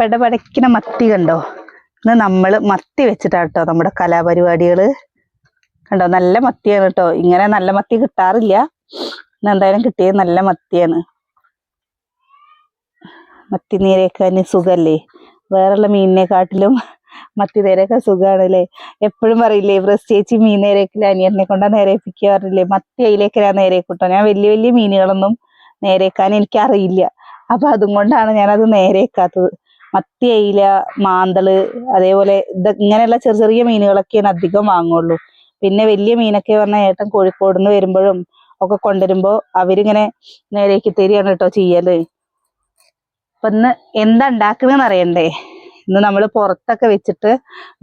പെടപടയ്ക്കുന്ന മത്തി കണ്ടോ? ഇന്ന് നമ്മൾ മത്തി വെച്ചിട്ടാട്ടോ നമ്മുടെ കലാപരിപാടികൾ കണ്ടോ? നല്ല മത്തിയാണ് കേട്ടോ ഇങ്ങനെ നല്ല മത്തി കിട്ടാറില്ല. ഇന്ന് എന്തായാലും കിട്ടിയത് നല്ല മത്തിയാണ്. മത്തി നീരേക്കാൻ സുഖല്ലേ? വേറെയുള്ള മീനിനെക്കാട്ടിലും മത്തി നേരൊക്കെ സുഖമാണ് അല്ലേ എപ്പോഴും പറയില്ലേ പ്രത്യേകിച്ച് മീൻ നേരേക്കില്ല അനിയനെ കൊണ്ടാ നേരേപ്പിക്കുക പറഞ്ഞില്ലേ മത്തി അതിലേക്ക് ഞാൻ നേരേക്കൂട്ടോ ഞാൻ വലിയ വലിയ മീനുകളൊന്നും നേരേക്കാൻ എനിക്കറിയില്ല. അപ്പൊ അതും കൊണ്ടാണ് ഞാനത് നേരേക്കാത്തത് മത്തി അയില മാന്തൾ അതേപോലെ ഇത് ഇങ്ങനെയുള്ള ചെറിയ ചെറിയ മീനുകളൊക്കെയാണ് അധികം വാങ്ങുള്ളൂ. പിന്നെ വലിയ മീനൊക്കെ പറഞ്ഞാൽ ഏട്ടൻ കോഴിക്കോട് നിന്ന് വരുമ്പോഴും ഒക്കെ കൊണ്ടുവരുമ്പോ അവരിങ്ങനെ നേരേക്ക് തരികയാണ് കേട്ടോ ചെയ്യൽ. അപ്പൊ ഇന്ന് എന്താ ഉണ്ടാക്കണെന്ന് അറിയണ്ടേ? ഇന്ന് നമ്മൾ പുറത്തൊക്കെ വെച്ചിട്ട്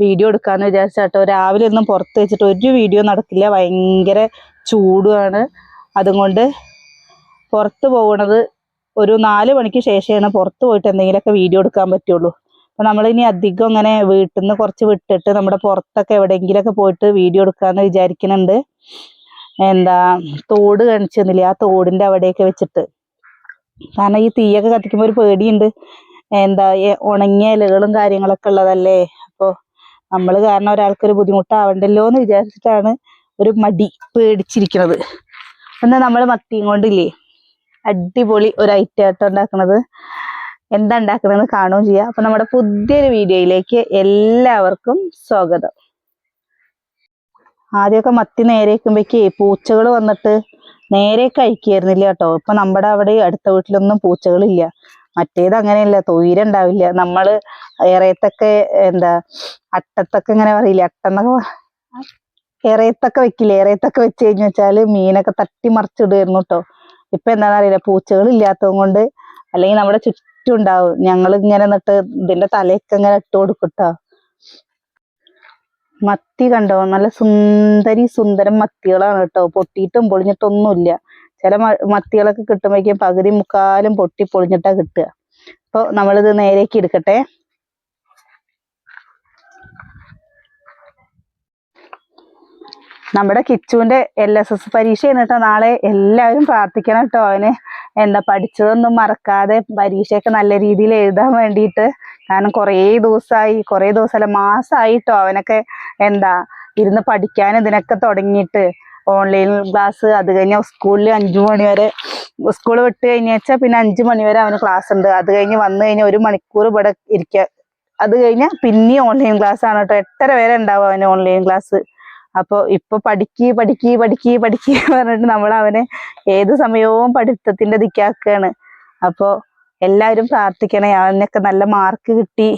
വീഡിയോ എടുക്കാന്ന് വിചാരിച്ചാട്ടോ രാവിലെ ഒന്നും പുറത്ത് വെച്ചിട്ട് ഒരു വീഡിയോ നടക്കില്ല. ഭയങ്കര ചൂടുമാണ് അതുകൊണ്ട് പുറത്ത് പോകണത് ഒരു നാല് മണിക്ക് ശേഷമാണ് പുറത്ത് പോയിട്ട് എന്തെങ്കിലുമൊക്കെ വീഡിയോ എടുക്കാൻ പറ്റുള്ളൂ. അപ്പൊ നമ്മളിനി അധികം ഇങ്ങനെ വീട്ടിൽ നിന്ന് കുറച്ച് വിട്ടിട്ട് നമ്മുടെ പുറത്തൊക്കെ എവിടെയെങ്കിലുമൊക്കെ പോയിട്ട് വീഡിയോ എടുക്കാന്ന് വിചാരിക്കുന്നുണ്ട്. എന്താ തോട് കാണിച്ചു തന്നില്ലേ ആ തോടിന്റെ അവിടെയൊക്കെ വെച്ചിട്ട്. കാരണം ഈ തീയൊക്കെ കത്തിക്കുമ്പോൾ ഒരു പേടിയുണ്ട്. എന്താ ഉണങ്ങിയ ഇലകളും കാര്യങ്ങളൊക്കെ ഉള്ളതല്ലേ? അപ്പോൾ നമ്മൾ കാരണം ഒരാൾക്കൊരു ബുദ്ധിമുട്ടാവണ്ടല്ലോ എന്ന് വിചാരിച്ചിട്ടാണ് ഒരു മടി പേടിച്ചിരിക്കുന്നത് എന്നാൽ നമ്മൾ മത്തിയും കൊണ്ടില്ലേ? അടിപൊളി ഒരു ഐറ്റം ആയിട്ട് ഉണ്ടാക്കുന്നത് എന്താ ഉണ്ടാക്കുന്നതെന്ന് കാണുകയും ചെയ്യാം. അപ്പൊ നമ്മുടെ പുതിയൊരു വീഡിയോയിലേക്ക് എല്ലാവർക്കും സ്വാഗതം. ആദ്യമൊക്കെ മത്തി നേരെ വെക്കുമ്പോഴേക്ക് പൂച്ചകൾ വന്നിട്ട് നേരെ കഴിക്കായിരുന്നില്ല കേട്ടോ. ഇപ്പൊ നമ്മുടെ അവിടെ അടുത്ത വീട്ടിലൊന്നും പൂച്ചകളില്ല. മറ്റേത് അങ്ങനെയല്ല തൊയിര ഉണ്ടാവില്ല. നമ്മൾ ഏറയത്തൊക്കെ എന്താ അട്ടത്തൊക്കെ ഇങ്ങനെ പറയില്ല അട്ടെന്നൊക്കെ ഏറയത്തൊക്കെ വെക്കില്ലേ? ഏറയത്തൊക്കെ വെച്ച് കഴിഞ്ഞു വെച്ചാൽ മീനൊക്കെ തട്ടി മറിച്ചിടുമായിരുന്നു കേട്ടോ. ഇപ്പൊ എന്താണെന്ന് അറിയില്ല. പൂച്ചകൾ ഇല്ലാത്തത് കൊണ്ട് അല്ലെങ്കിൽ നമ്മുടെ ചുറ്റും ഉണ്ടാവും. ഞങ്ങൾ ഇങ്ങനെ നിട്ട് ഇതിന്റെ തലയൊക്കെ ഇങ്ങനെ ഇട്ട് കൊടുക്കട്ടോ മത്തി കണ്ടോ? നല്ല സുന്ദരി സുന്ദരം മത്തികളാണ് കേട്ടോ പൊട്ടിയിട്ടും പൊളിഞ്ഞിട്ടൊന്നുമില്ല. ചില മത്തികളൊക്കെ കിട്ടുമ്പോഴേക്കും പകുതി മുക്കാലും പൊട്ടി പൊളിഞ്ഞിട്ടാ കിട്ടുക. അപ്പൊ നമ്മളിത് നേരേക്ക് എടുക്കട്ടെ. നമ്മുടെ കിച്ചുവിന്റെ എൽ എസ് എസ് പരീക്ഷ കേട്ടോ. നാളെ എല്ലാവരും പ്രാർത്ഥിക്കണം കേട്ടോ അവന്. എന്താ പഠിച്ചതൊന്നും മറക്കാതെ പരീക്ഷയൊക്കെ നല്ല രീതിയിൽ എഴുതാൻ വേണ്ടിയിട്ട്. കാരണം കുറേ ദിവസമായി കുറേ ദിവസമല്ല മാസമായിട്ടോ അവനൊക്കെ എന്താ ഇരുന്ന് പഠിക്കാൻ ഇതിനൊക്കെ തുടങ്ങിയിട്ട്. ഓൺലൈൻ ക്ലാസ് അത് കഴിഞ്ഞാൽ സ്കൂളിൽ അഞ്ചു മണി വരെ. സ്കൂൾ വിട്ട് കഴിഞ്ഞ് വെച്ചാൽ പിന്നെ അഞ്ചു മണി വരെ അവന് ക്ലാസ് ഉണ്ട്. അത് കഴിഞ്ഞ് വന്നു കഴിഞ്ഞാൽ ഒരു മണിക്കൂർ ഇവിടെ ഇരിക്കുക അത് കഴിഞ്ഞാൽ പിന്നെയും ഓൺലൈൻ ക്ലാസ് ആണ് കേട്ടോ. എട്ടര വരെ ഉണ്ടാവും അവന് ഓൺലൈൻ ക്ലാസ് അപ്പോൾ ഇപ്പൊ പഠിക്ക് പഠിക്ക് പഠിക്ക് പഠിക്ക് പറഞ്ഞിട്ട് നമ്മൾ അവനെ ഏത് സമയവും പഠിത്തത്തിന്റെ ദിക്കാക്കുകയാണ് അപ്പോൾ എല്ലാവരും പ്രാർത്ഥിക്കണേ. അവനൊക്കെ നല്ല മാർക്ക് കിട്ടി.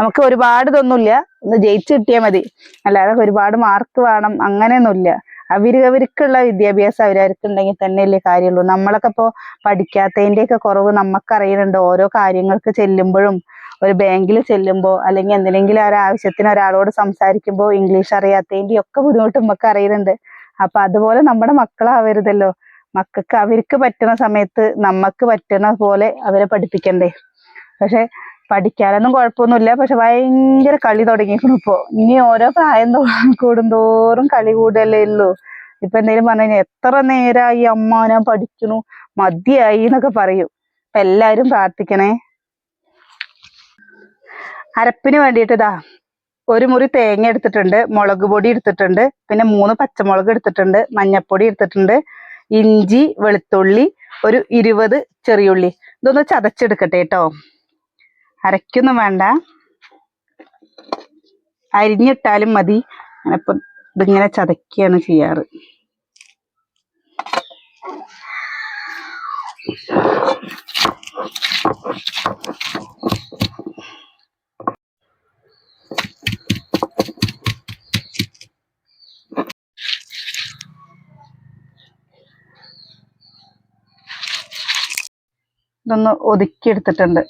നമുക്ക് ഒരുപാട് ഇതൊന്നുമില്ല. ഒന്ന് ജയിച്ചു കിട്ടിയാൽ മതി. അല്ലാതെ ഒരുപാട് മാർക്ക് വേണം. അങ്ങനെയൊന്നുമില്ല. അവർ അവർക്കുള്ള വിദ്യാഭ്യാസം അവരവർക്ക് ഉണ്ടെങ്കിൽ തന്നെയല്ലേ കാര്യമുള്ളൂ. നമ്മളൊക്കെ ഇപ്പോൾ പഠിക്കാത്തതിന്റെ ഒക്കെ കുറവ് നമുക്കറിയുന്നുണ്ട് ഓരോ കാര്യങ്ങൾക്ക് ചെല്ലുമ്പോഴും ഒരു ബാങ്കിൽ ചെല്ലുമ്പോൾ അല്ലെങ്കിൽ എന്തിനെങ്കിലും ഒരു ആവശ്യത്തിന് ഒരാളോട് സംസാരിക്കുമ്പോൾ ഇംഗ്ലീഷ് അറിയാത്തതിന്റെ ഒക്കെ ബുദ്ധിമുട്ട് നമുക്ക് അറിയുന്നുണ്ട്. അപ്പൊ അതുപോലെ നമ്മുടെ മക്കളാവരുതല്ലോ. മക്കൾക്ക് അവർക്ക് പറ്റുന്ന സമയത്ത് നമുക്ക് പറ്റുന്ന പോലെ അവരെ പഠിപ്പിക്കണ്ടേ. പക്ഷെ പഠിക്കാനൊന്നും കുഴപ്പമൊന്നുമില്ല. പക്ഷെ ഭയങ്കര കളി തുടങ്ങിയിരിക്കണം ഇപ്പോ. ഇനി ഓരോ പ്രായം കൂടുന്തോറും കളി കൂടുതലേ ഉള്ളൂ. ഇപ്പൊ എന്തെങ്കിലും പറഞ്ഞു എത്ര നേരമായി അമ്മ ഞാൻ പഠിക്കണു മതിയായി എന്നൊക്കെ പറയും. എല്ലാവരും പ്രാർത്ഥിക്കണേ. അരപ്പിന് വേണ്ടിയിട്ട് ഇതാ ഒരു മുറി തേങ്ങ എടുത്തിട്ടുണ്ട് മുളക് പൊടി എടുത്തിട്ടുണ്ട് പിന്നെ മൂന്ന് പച്ചമുളക് എടുത്തിട്ടുണ്ട് മഞ്ഞപ്പൊടി എടുത്തിട്ടുണ്ട് ഇഞ്ചി വെളുത്തുള്ളി ഒരു ഇരുപത് ചെറിയുള്ളി. ഇതൊന്ന് ചതച്ചെടുക്കട്ടെ കേട്ടോ. അരയ്ക്കൊന്നും വേണ്ട. അരിഞ്ഞിട്ടാലും മതി. അപ്പം ഇതിങ്ങനെ ചതക്കുകയാണ് ചെയ്യാറ്. ഇതൊന്ന് ഒതുക്കി എടുത്തിട്ടുണ്ട്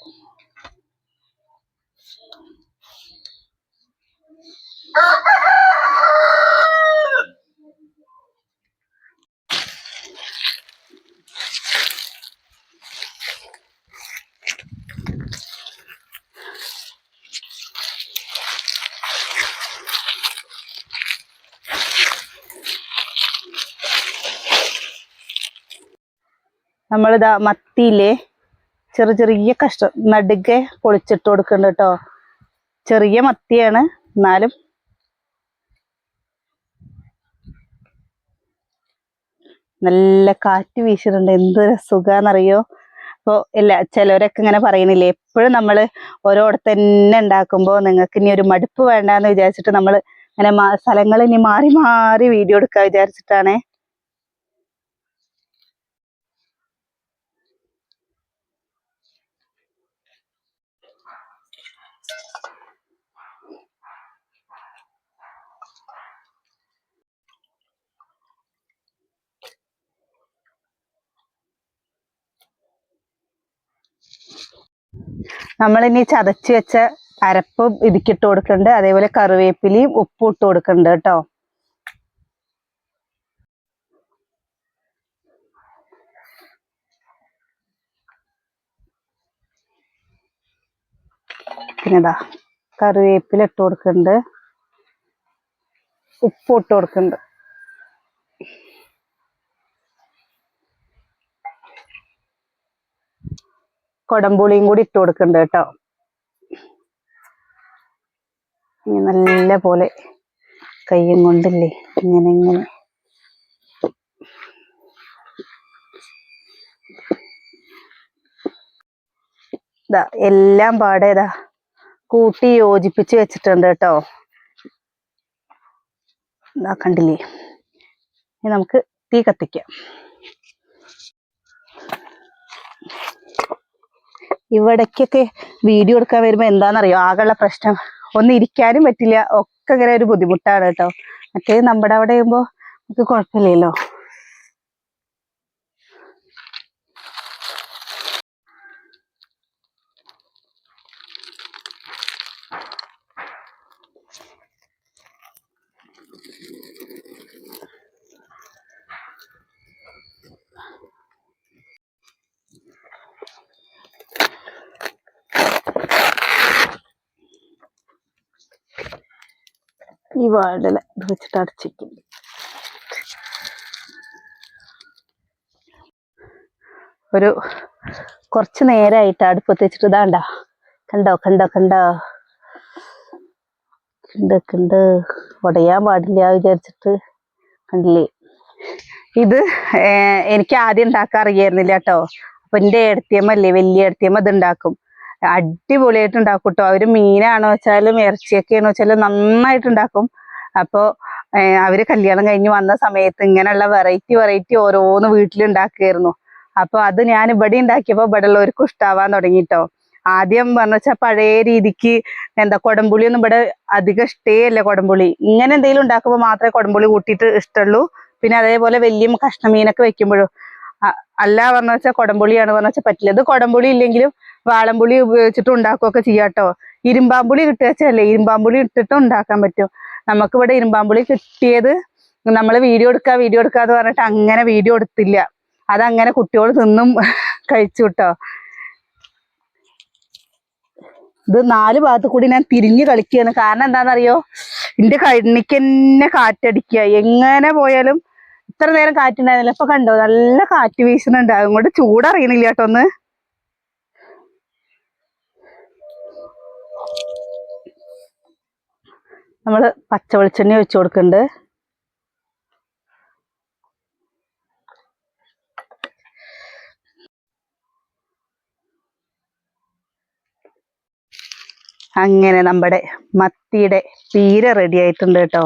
നമ്മളിതാ മത്തിയില്ലേ? ചെറിയ ചെറിയ കഷ്ണം നടുക്കെ പൊളിച്ചിട്ട് കൊടുക്കുന്നുണ്ട് കേട്ടോ. ചെറിയ മത്തിയാണ്. എന്നാലും നല്ല കാറ്റ് വീശിട്ടുണ്ട്. എന്തൊരു സുഖാന്നറിയോ അപ്പോൾ എല്ലാ ചിലവരൊക്കെ ഇങ്ങനെ പറയുന്നില്ലേ എപ്പോഴും നമ്മൾ ഓരോടത്ത് തന്നെ ഉണ്ടാക്കുമ്പോൾ നിങ്ങൾക്ക് ഇനി ഒരു മടുപ്പ് വേണ്ടാന്ന് വിചാരിച്ചിട്ട് നമ്മൾ ഇങ്ങനെ സ്ഥലങ്ങൾ ഇനി മാറി മാറി വീഡിയോ എടുക്കാൻ വിചാരിച്ചിട്ടാണേ. നമ്മളിനി ചതച്ച് വെച്ച അരപ്പ് ഇതിക്കിട്ട് കൊടുക്കണ്ട്. അതേപോലെ കറിവേപ്പിലയും ഉപ്പും ഇട്ട് കൊടുക്കുന്നുണ്ട് കേട്ടോ. പിന്നെതാ കറിവേപ്പില ഇട്ട് കൊടുക്കണ്ട്. ഉപ്പ് ഇട്ട് കൊടുക്കുന്നുണ്ട് കൊടംപുളിയും കൂടി ഇട്ട് കൊടുക്കണ്ട കേട്ടോ. നല്ല പോലെ കയ്യും കൊണ്ടില്ലേ? ഇങ്ങനെ ഇങ്ങനെ. എല്ലാം പാടേതാ കൂട്ടി യോജിപ്പിച്ച് വെച്ചിട്ടുണ്ട് കേട്ടോ. ഇതാ കണ്ടില്ലേ? നമുക്ക് തീ കത്തിക്കാം. ഇവിടേക്കൊക്കെ വീഡിയോ എടുക്കാൻ വരുമ്പോൾ എന്താണെന്നറിയോ? ആകെയുള്ള പ്രശ്നം. ഒന്ന് ഇരിക്കാനും പറ്റില്ല. ഒക്കെ ഇങ്ങനെ ഒരു ബുദ്ധിമുട്ടാണ് കേട്ടോ. മറ്റേ നമ്മുടെ അവിടെ ആകുമ്പോൾ നമുക്ക് കുഴപ്പമില്ലല്ലോ. ഈ വാഴല ഇത് വെച്ചിട്ട് അടച്ചിരിക്കും ഒരു കുറച്ച് നേരമായിട്ട് അടുപ്പത്ത് വെച്ചിട്ട് ഇതാണ്ട കണ്ടോ? കണ്ടോ കണ്ടോ കണ്ട്? കണ്ട് ഉടയാൻ പാടില്ല വിചാരിച്ചിട്ട് കണ്ടില്ലേ? ഇത് എനിക്ക് ആദ്യം ഉണ്ടാക്കാൻ അറിയായിരുന്നില്ല കേട്ടോ. അപ്പൊ എന്റെ എടുത്തിയമ്മല്ലേ വലിയ എടുത്തിയമ്മ ഇത് ഉണ്ടാക്കും. അടിപൊളിയായിട്ട് ഉണ്ടാക്കും കേട്ടോ അവർ മീനാണോ വെച്ചാലും ഇറച്ചിയൊക്കെയാണോ വെച്ചാലും നന്നായിട്ട് ഉണ്ടാക്കും അപ്പോ അവർ കല്യാണം കഴിഞ്ഞ് വന്ന സമയത്ത് ഇങ്ങനെയുള്ള വെറൈറ്റി വെറൈറ്റി ഓരോന്ന് വീട്ടിലുണ്ടാക്കുകയായിരുന്നു. അപ്പൊ അത് ഞാൻ ഇവിടെ ഉണ്ടാക്കിയപ്പോ ഇവിടെ ഉള്ളവർക്കും ഇഷ്ടാവാൻ തുടങ്ങിട്ടോ. ആദ്യം പറഞ്ഞ വെച്ചാൽ പഴയ രീതിക്ക് എന്താ കൊടംപുളി ഒന്നും ഇവിടെ അധികം ഇഷ്ടേ അല്ല കൊടംപുളി. ഇങ്ങനെ എന്തെങ്കിലും ഉണ്ടാക്കുമ്പോൾ മാത്രമേ കൊടംപുളി കൂട്ടിയിട്ട് ഇഷ്ടമുള്ളൂ. പിന്നെ അതേപോലെ വലിയ കഷ്ണമീനൊക്കെ വെക്കുമ്പോഴും അല്ല പറഞ്ഞ വെച്ചാൽ കൊടംപുളിയാണ് പറഞ്ഞ വെച്ചാൽ പറ്റില്ല. ഇത് കൊടംപുളി ഇല്ലെങ്കിലും വാളംപുളി ഉപയോഗിച്ചിട്ട് ഉണ്ടാക്കുകയൊക്കെ ചെയ്യാട്ടോ ഇരുമ്പാമ്പുളി കിട്ടുകച്ചല്ലേ ഇരുമ്പാമ്പുളി ഇട്ടിട്ട് ഉണ്ടാക്കാൻ പറ്റും. നമുക്കിവിടെ ഇരുമ്പാമ്പുളി കിട്ടിയത് നമ്മൾ വീഡിയോ എടുക്കുക വീഡിയോ എടുക്കുക എന്ന് പറഞ്ഞിട്ട് അങ്ങനെ വീഡിയോ എടുത്തില്ല. അതങ്ങനെ കുട്ടികൾ തിന്നും കഴിച്ചു കേട്ടോ. ഇത് നാല് ഭാഗത്ത് കൂടി ഞാൻ തിരിഞ്ഞ് കളിക്കുകയാണ്. കാരണം എന്താണെന്നറിയോ? എന്റെ കണ്ണിക്ക് തന്നെ കാറ്റടിക്കുക. എങ്ങനെ പോയാലും ഇത്ര നേരം കാറ്റുണ്ടായിരുന്നില്ല ഇപ്പൊ കണ്ടോ? നല്ല കാറ്റ് വീശുന്നുണ്ട്. അതുകൊണ്ട് ചൂടറിയണില്ല കേട്ടോ ഒന്ന്. നമ്മൾ പച്ച വെളിച്ചെണ്ണ ഒഴിച്ചു കൊടുക്കുന്നുണ്ട് അങ്ങനെ നമ്മുടെ മത്തിയുടെ പീര റെഡി ആയിട്ടുണ്ട് കേട്ടോ.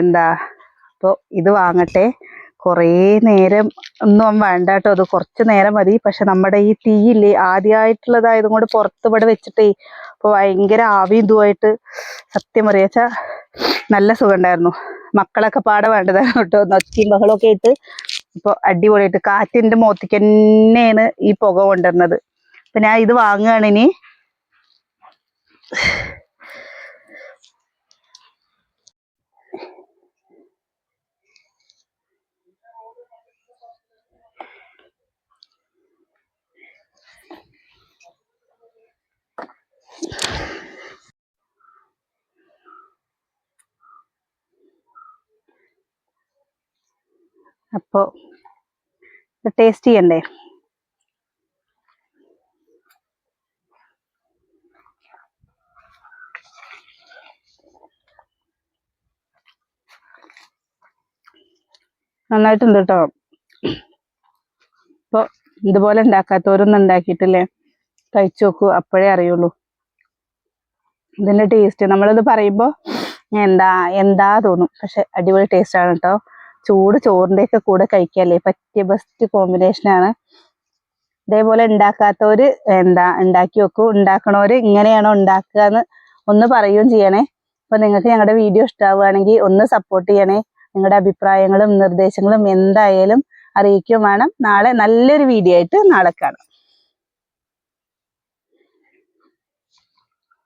എന്താ അപ്പോൾ ഇത് വാങ്ങട്ടെ. കുറേ നേരം ഒന്നും വേണ്ട കേട്ടോ. അത് കുറച്ച് നേരം മതി. പക്ഷെ നമ്മുടെ ഈ തീയില്ലേ ആദ്യമായിട്ടുള്ളതായതും കൊണ്ട് പുറത്ത് വെച്ചിട്ടേ ഇപ്പോൾ ഭയങ്കര ആവിയും ഇതുമായിട്ട് സത്യം പറയാച്ച നല്ല സുഖമുണ്ടായിരുന്നു. മക്കളൊക്കെ പാടെ വേണ്ടതായിരുന്നു കേട്ടോ. നൊച്ചിയും ബഹളമൊക്കെ ആയിട്ട് ഇപ്പോൾ അടിപൊളിയായിട്ട് കാറ്റിന്റെ മുഖത്തേക്ക് തന്നെയാണ് ഈ പുക കൊണ്ടുവരുന്നത്. അപ്പം ഞാൻ ഇത് വാങ്ങുകയാണ് ഇനി. അപ്പോ ടേസ്റ്റ് ചെയ്യണ്ടേ? നന്നായിട്ടുണ്ട് കേട്ടോ ഇപ്പോൾ ഇതുപോലെ ഉണ്ടാക്കാത്തവരൊന്നും ഉണ്ടാക്കിയിട്ടില്ലേ? കഴിച്ചു നോക്കൂ അപ്പോഴേ അറിയുള്ളൂ. ഇതിന്റെ ടേസ്റ്റ് നമ്മളിത് പറയുമ്പോ എന്താ എന്താ തോന്നും. പക്ഷെ അടിപൊളി ടേസ്റ്റാണ് കേട്ടോ ചൂട് ചോറിന്റെ ഒക്കെ കൂടെ കഴിക്കാല്ലേ? പറ്റിയ ബെസ്റ്റ് കോമ്പിനേഷൻ ആണ്. ഇതേപോലെ ഉണ്ടാക്കാത്തവര് എന്താ ഉണ്ടാക്കി വെക്കൂ. ഉണ്ടാക്കണവര് ഇങ്ങനെയാണോ ഉണ്ടാക്കുക എന്ന് ഒന്ന് പറയുകയും ചെയ്യണേ. അപ്പൊ നിങ്ങൾക്ക് ഞങ്ങളുടെ വീഡിയോ ഇഷ്ടമാവുകയാണെങ്കിൽ ഒന്ന് സപ്പോർട്ട് ചെയ്യണേ. നിങ്ങളുടെ അഭിപ്രായങ്ങളും നിർദ്ദേശങ്ങളും എന്തായാലും അറിയിക്കുകയും വേണം. നാളെ നല്ലൊരു വീഡിയോ ആയിട്ട് നാളെ കാണാം.